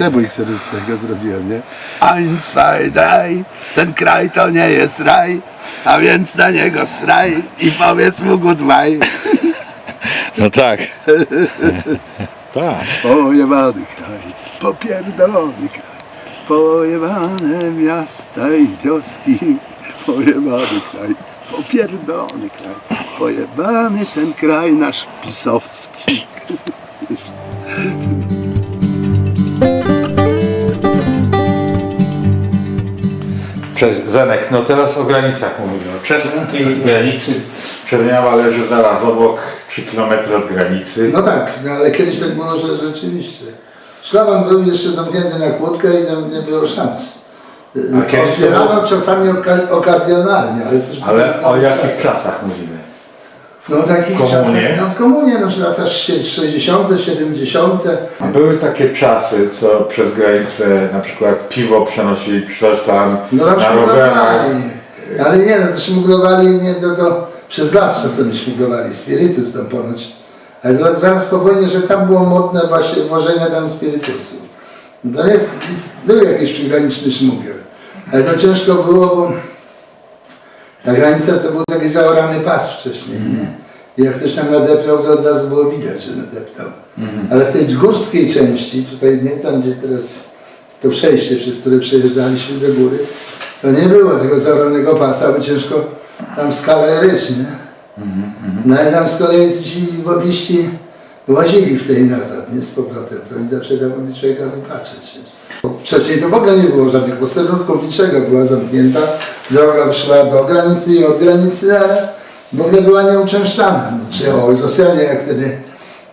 przebój, który z tego zrobiłem, nie? Ein, zwei, drei, ten kraj to nie jest raj, a więc na niego sraj i powiedz mu goodbye. No tak. tak. Pojebany kraj, popierdolony kraj, pojebane miasta i wioski, pojebany kraj, popierdolony kraj, pojebany ten kraj nasz pisowski. Cześć, Zenek, no teraz o granicach mówimy. O czeskiej granicy. Czerniawa leży zaraz obok, 3 km od granicy. No tak, no ale kiedyś tak było, że rzeczywiście. Szlaban był jeszcze zamknięty na kłódkę i tam nie było szans. A kiedyś to Otwierano było- czasami oka- okazjonalnie, ale też Ale o jakich czasach mówimy? No takich W komunie? czasach, no w komunie, no lata 60., 70. Były takie czasy, co przez granicę na przykład piwo przenosili coś tam No tam na rowerach. szmuglowali. Ale nie, no to szmuglowali nie, to, to przez las czasami szmuglowali, spirytus tam ponoć. Ale to tak zaraz po wojnie, że tam było modne właśnie włożenie tam spirytusu. Tam jest, jest, był jakiś przygraniczny szmugiel. Ale to ciężko było, bo na granicę to był taki zaorany pas wcześniej, nie? I jak ktoś tam nadeptał, to od razu było widać, że nadeptał. Ale w tej górskiej części, tutaj nie tam, gdzie teraz to przejście, przez które przejeżdżaliśmy do góry, to nie było tego zaoronego pasa, bo ciężko tam skalę ryć, nie? No ale tam z kolei ci wobiści łazili w tej nazad, nie z powrotem, to oni zawsze tam mogli człowieka wypatrzeć. nie? Wcześniej to w ogóle nie było żadnych posterunków, niczego, była zamknięta, droga szła do granicy i od granicy, ale w ogóle była nieuczęszczana. Znaczy, o, Rosjanie jak wtedy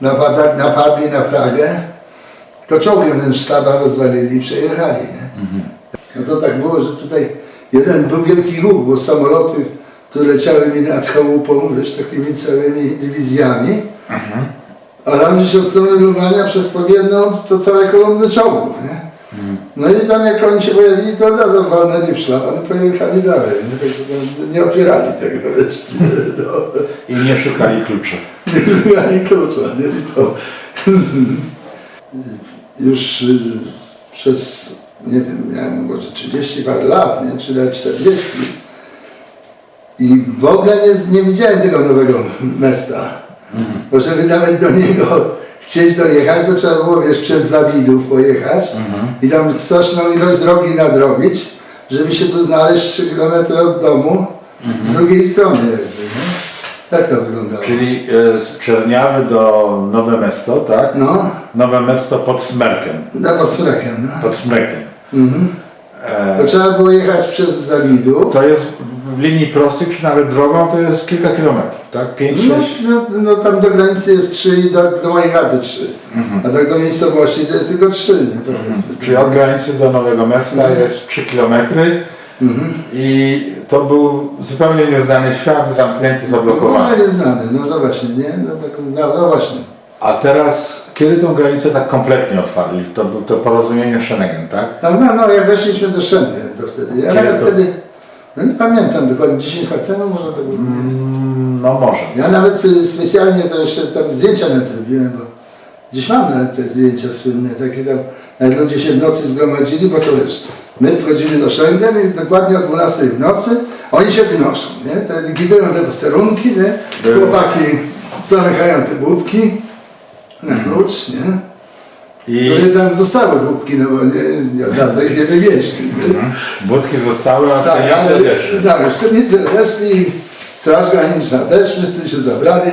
napada, napadli na Pragę, to czołgiem ten sztaba rozwalili i przejechali. Nie? No to tak było, że tutaj jeden był wielki ruch, bo samoloty, które leciały mi nad chałupą, wiesz, takimi całymi dywizjami, a tam gdzieś od strony Lumania przez Powiedną to całe kolumny czołgów, nie? No i tam jak oni się pojawili, to od razu walnęli w szlap, ale pojechali dalej, nie? Tam nie otwierali tego? No. I nie szukali kluczy. Nie ani klucza, nie? I to. Już y, przez, nie wiem, miałem może 30 parę lat, nie? czy nawet 40. I w ogóle nie, nie widziałem tego nowego miasta. Bo żeby nawet do niego chcieć dojechać, to trzeba było, wiesz, przez Zawidów pojechać i tam straszną ilość drogi nadrobić, żeby się tu znaleźć 3 km od domu z drugiej strony. Tak to wyglądało. Czyli e, z Czerniawy do Nowe Mesto, tak? No, Nowe Mesto pod Smerkiem. da pod Smrekiem, no. Pod Smrekiem. Mhm. E, To trzeba było jechać przez Zawidów. to jest w linii prostej, czy nawet drogą, to jest kilka kilometrów, tak? 5, No, 6. no, no tam do granicy jest 3 i do, do mojej chaty 3. A tak do miejscowości to jest tylko 3, nie? Powiedzmy. Czyli od granicy do Nowego Miasta jest 3 km Mhm. i to był zupełnie nieznany świat, zamknięty, W zablokowany. ogóle nieznany, no to właśnie, nie? No, tak, no, no właśnie. A teraz, kiedy tą granicę tak kompletnie otwarli? To było to porozumienie Schengen, tak? No, no, no jak weszliśmy do Schengen to wtedy. Ja Kiedy nawet to? wtedy, no nie pamiętam dokładnie, 10 lat temu może to było. Mm, No może. Ja nawet y, specjalnie to jeszcze tam zdjęcia nawet robiłem, bo gdzieś mam nawet te zdjęcia słynne, takie tam, jak ludzie się w nocy zgromadzili, bo to wiesz, my wchodzimy do Schengen i dokładnie o 12 w nocy oni się wynoszą, nie? Te, likwidują te posterunki, nie? Było. Chłopaki zamykają te budki na klucz, nie? I Które tam zostały budki, no bo nie, nie od razu ich nie wywieźli. Nie? budki zostały, a Tak, ale weszły. tak, wszyscy weszli, Straż Graniczna też, wszyscy się zabrali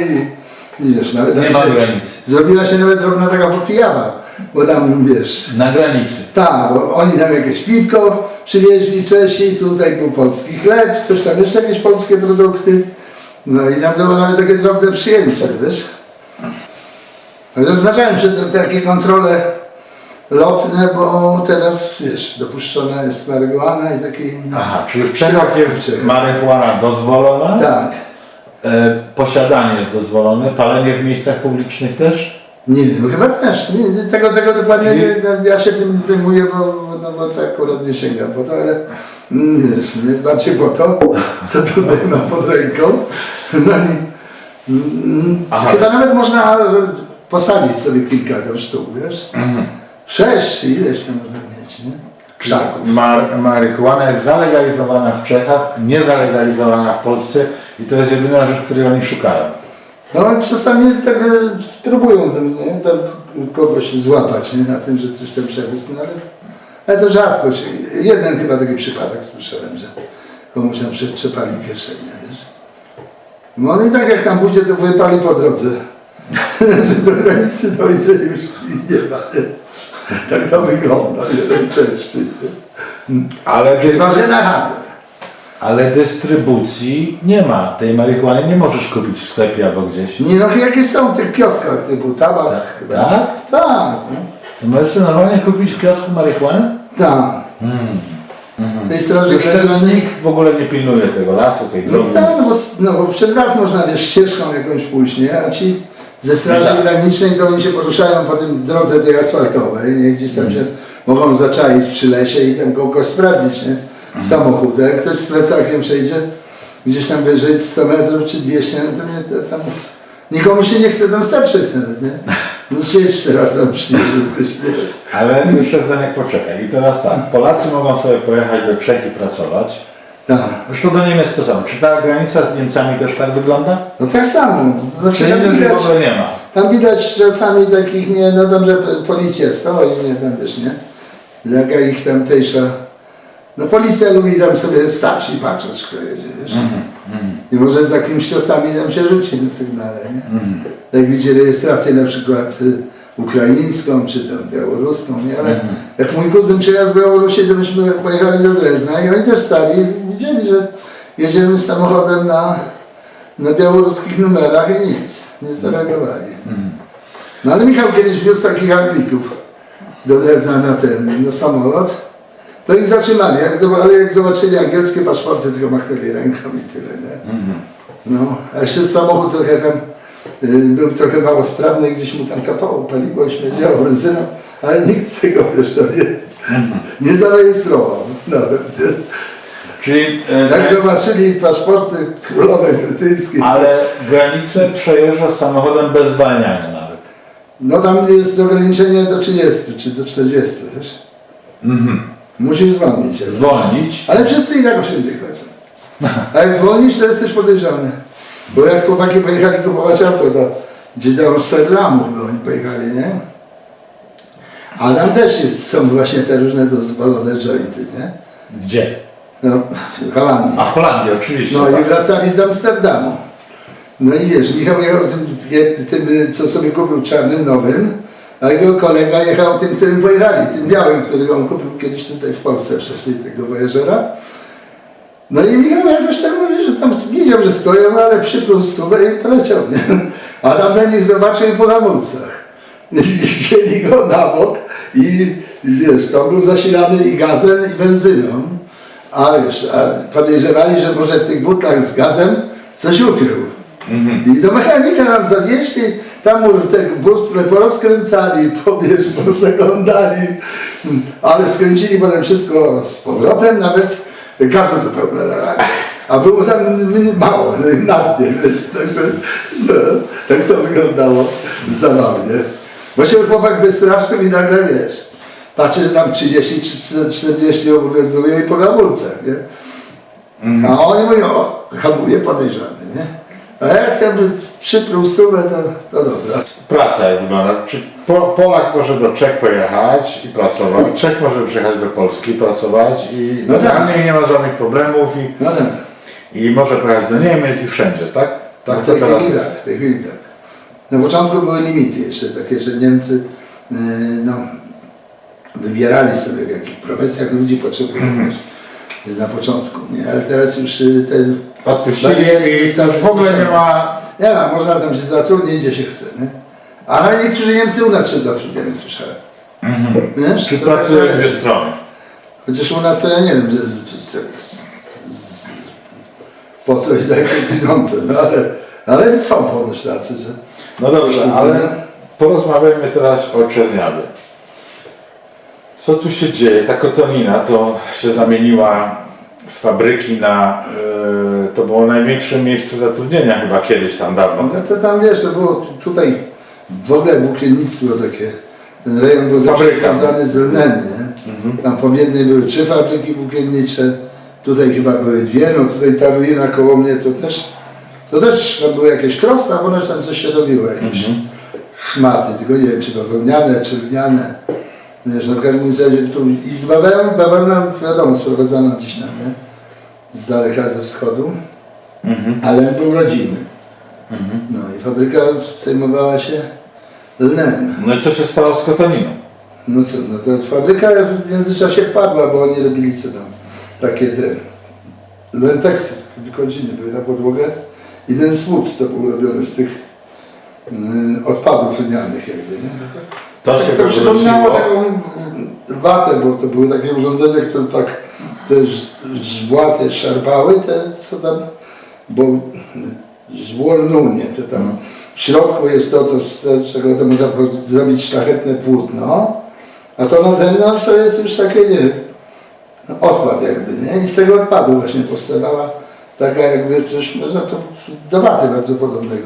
nawet Nie ma granicy. zrobiła się nawet drobna taka popijawa, bo tam wiesz, Na granicy. tak, bo oni tam jakieś piwko przywieźli Czesi, tutaj był polski chleb, coś tam jeszcze jakieś polskie produkty, no i tam było nawet takie drobne przyjęcie, wiesz. Oznaczałem, że takie kontrole lotne, bo teraz, wiesz, dopuszczona jest marihuana i takie inne. Aha, czyli w Czechach jest Czechach. marihuana dozwolona, Tak. e, posiadanie jest dozwolone, palenie w miejscach publicznych też? Nie wiem, chyba też. Nie, tego, tego dokładnie nie, no, ja się tym nie zajmuję, bo, no, bo tak akurat nie sięgam po to, ale mm, wiesz, nie bardziej po to, co tutaj mam pod ręką. No i mm, Aha. chyba nawet można posadzić sobie kilka tam sztuk, wiesz. Mhm. Sześć czy ileś tam można mieć, nie? Krzaków. Mar marihuana jest zalegalizowana w Czechach, niezalegalizowana w Polsce i to jest jedyna rzecz, której oni szukają. No czasami tak e, próbują tam, nie? Tam kogoś złapać, nie? Na tym, że coś tam przewiózł, no ale, ale to rzadko się. Jeden chyba taki przypadek słyszałem, że komuś tam przetrzepali kieszenie, wiesz. No i tak jak tam pójdzie, to wypali po drodze. że do granicy dojdzie już i nie ma. Tak to wygląda, najczęściej. Ale, dys Chyba, że na handel. ale dystrybucji nie ma. Tej marihuany nie możesz kupić w sklepie albo gdzieś. Nie no, jakieś są w tych kioskach typu tabak Tak, chyba. tak? Tak, no. To możesz normalnie kupić w kiosku marihuanę? tak. Tej straży Już teraz granicznej. nikt w ogóle nie pilnuje tego lasu, tej No drogi. tak, no bo, no bo przez raz można wiesz, ścieżką jakąś pójść, nie? A ci ze straży Tak. granicznej to oni się poruszają po tym drodze tej asfaltowej, nie? Gdzieś tam się mogą zaczaić przy lesie i tam kogoś sprawdzić, nie? Samochód. A jak ktoś z plecakiem przejdzie gdzieś tam wyżej 100 metrów czy 200, no to nie, to tam nikomu się nie chce tam starczyć nawet, nie? No się jeszcze raz tam przyjdzie. Ale jeszcze Zenek poczekaj. I teraz tak, Polacy mogą sobie pojechać do Czech i pracować. Tak. Zresztą do Niemiec to samo. Czy ta granica z Niemcami też tak wygląda? No tak samo. Znaczy, Czy tam widać, w ogóle nie ma? Tam widać czasami takich, nie, no dobrze, policja stoi, nie, tam też, nie? Jaka ich tamtejsza, no policja lubi tam sobie stać i patrzeć, kto jedzie, wiesz? I może z jakimiś ciosami tam się rzuci na sygnale, nie? Jak widzi rejestrację na przykład y, ukraińską, czy tam białoruską, nie? Ale jak mój kuzyn przyjechał z Białorusi, to myśmy pojechali do Drezna i oni też stali i widzieli, że jedziemy samochodem na, na białoruskich numerach i nic, nie zareagowali. No ale Michał kiedyś wiózł takich Anglików do Drezna na ten, na samolot, to ich zatrzymali, jak, ale jak zobaczyli angielskie paszporty, tylko machnęli ręką i tyle, nie? No, a jeszcze samochód trochę tam był trochę mało sprawny, gdzieś mu tam kapało paliwo, śmierdziało benzyną, ale nikt tego wiesz, to nie, nie zarejestrował nawet. Nie? Czyli, e, Jak zobaczyli paszporty królowej brytyjskiej, ale granicę przejeżdża samochodem bez zwalniania nawet. no tam jest ograniczenie do 30 czy do 40, wiesz? Musisz zwolnić. Zwolnić. Ale wszyscy i tak 8 tych lecą. A jak zwolnisz, to jesteś podejrzany. Bo jak chłopaki pojechali kupować auto do, gdzieś do Amsterdamu, bo oni pojechali, nie? A tam też jest, są właśnie te różne dozwolone jointy, nie? Gdzie? No, w Holandii. A w Holandii oczywiście. No i tak. wracali z Amsterdamu. No i wiesz, Michał jechał tym, tym, co sobie kupił czarnym, nowym, a jego kolega jechał tym, którym pojechali, tym białym, który on kupił kiedyś tutaj w Polsce wcześniej, tego Voyagera. No i Michał jakoś tam mówi, że tam widział, że stoją, no ale przypluł stówę i poleciał, nie? A tamten ich zobaczył po hamulcach. I wzięli go na bok i, wiesz, to był zasilany i gazem i benzyną. A wiesz, a podejrzewali, że może w tych butlach z gazem coś ukrył. I do mechanika nam zawieźli, tam mu ten wóz porozkręcali, powiesz, pozaglądali, ale skręcili potem wszystko z powrotem, nawet gazu do pełna. A było tam mało, na dnie, wiesz, także no, tak to wyglądało zabawnie. Bo się chłopak wystraszył i nagle wiesz, patrzy, że tam 30 czy 40 obowiązuje i po hamulcach, nie? A oni mówią, hamuje podejrzany, nie? A jak tam przyprół stówę, to, to dobra. Praca jak wygląda. Czy po, Polak może do Czech pojechać i pracować, Czech może przyjechać do Polski i pracować i No tak. normalnie nie ma żadnych problemów i, No tak. i może pojechać do Niemiec i wszędzie, tak? Tak w to tej teraz chwili jest. tak, w tej chwili tak. Na początku były limity jeszcze takie, że Niemcy yy, no, wybierali sobie w jakich profesjach ludzi potrzebują wiesz, na początku, nie? Ale teraz już yy, ten Odpuścili Bariery i są w ogóle nie ma... Nie ma, można tam się zatrudnić, gdzie się chce, nie? Ale niektórzy Niemcy u nas się zatrudniają, słyszałem. Wiesz? Czy To tak pracuje dwie strony. Chociaż u nas to ja nie wiem, po co i za jakie pieniądze, no ale, ale są ponoć tacy, że... No dobrze, ale porozmawiajmy teraz o Czerniawie. Co tu się dzieje? Ta kotonina to się zamieniła z fabryki na... Yy, to było największe miejsce zatrudnienia chyba kiedyś tam dawno No to tam wiesz, to było tutaj w ogóle włókiennictwo takie Ten rejon był zawsze Fabryka. związany z lnem, nie? Tam po jednej były trzy fabryki włókiennicze, tutaj chyba były dwie, no tutaj ta ruina koło mnie to też, to też tam były jakieś krosna, ponoć tam coś się robiło, jakieś szmaty, tylko nie wiem czy bawełniane, czy lniane. Wiesz, razie tu i z bawełną, bawełna wiadomo sprowadzana gdzieś tam, nie? Z daleka ze wschodu, ale był rodzimy. No i fabryka zajmowała się lnem. No i co się stało z Kotoniną? No co, no to fabryka w międzyczasie padła, bo oni robili co tam, takie te lenteksy, godziny były na podłogę i ten spód to był robiony z tych y, odpadów lnianych jakby, nie? To się Tak to przypomniało wywróciło. taką watę, bo to były takie urządzenia, które tak te ż- żbłaty szarpały, te co tam, bo żbło lnu, nie, to tam w środku jest to, co, z te- czego to można po- zrobić szlachetne płótno, a to na zewnątrz to jest już takie, nie no, odpad jakby, nie, i z tego odpadu właśnie powstawała taka jakby coś, można to do waty bardzo podobnego,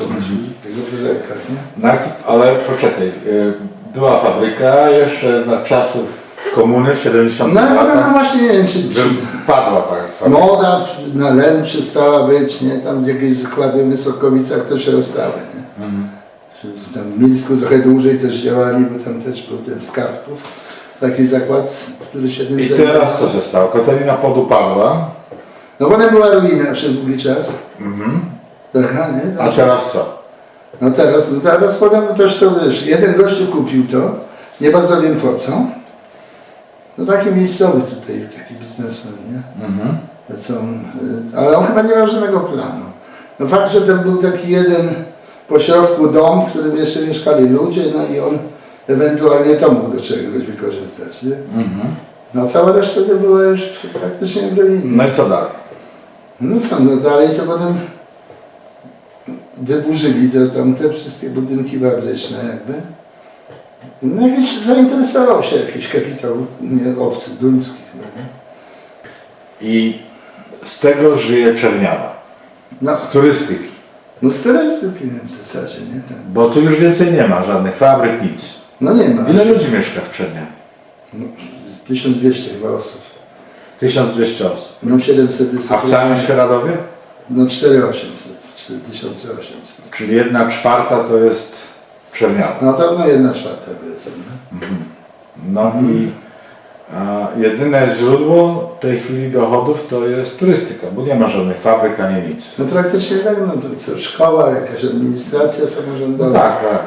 tego wyżerka, nie. No, jak- ale poczekaj, y, była fabryka jeszcze za czasów komuny w 70 No, no, no, latach. właśnie nie wiem, czy, czy Padła ta fabryka. moda na len przestała być, nie? Tam gdzie jakieś zakłady w Wysokowicach to się rozstały, nie? Tam w Mińsku trochę dłużej też działali, bo tam też był ten Skarpów, taki zakład, który się tym I zajmował. teraz co się stało? Kotonina podupadła, No potem była ruina przez długi czas. Mhm. Taka, nie? a teraz co? No teraz, no teraz potem też to wiesz, jeden gościu kupił to, nie bardzo wiem po co. No taki miejscowy tutaj, taki biznesmen, nie? Mhm. Co on, y, ale on chyba nie miał żadnego planu. No fakt, że tam był taki jeden po środku dom, w którym jeszcze mieszkali ludzie, no i on ewentualnie to mógł do czegoś wykorzystać, nie? Mhm. No cała reszta to była już praktycznie w ruinie. No i co dalej? No co, no dalej to potem wyburzyli te, tam te wszystkie budynki fabryczne jakby. No jakiś zainteresował się jakiś kapitał nie, obcy, duński chyba, nie? I z tego żyje Czerniawa. No, Z turystyki. no z turystyki w zasadzie, nie? Tam, Bo tu już więcej nie ma żadnych fabryk, nic. no nie ma. Ile ludzi mieszka w Czerniawie? No, 1200 chyba osób. 1200 osób. No 700 jest. A w całym Świeradowie? No 4800, 4800. Czyli jedna czwarta to jest Czerniawa. No to no jedna czwarta powiedzmy. No. No i a, jedyne źródło w tej chwili dochodów to jest turystyka, bo nie ma żadnych fabryk ani nic. no praktycznie tak, no to co, szkoła, jakaś administracja No samorządowa. tak, tak.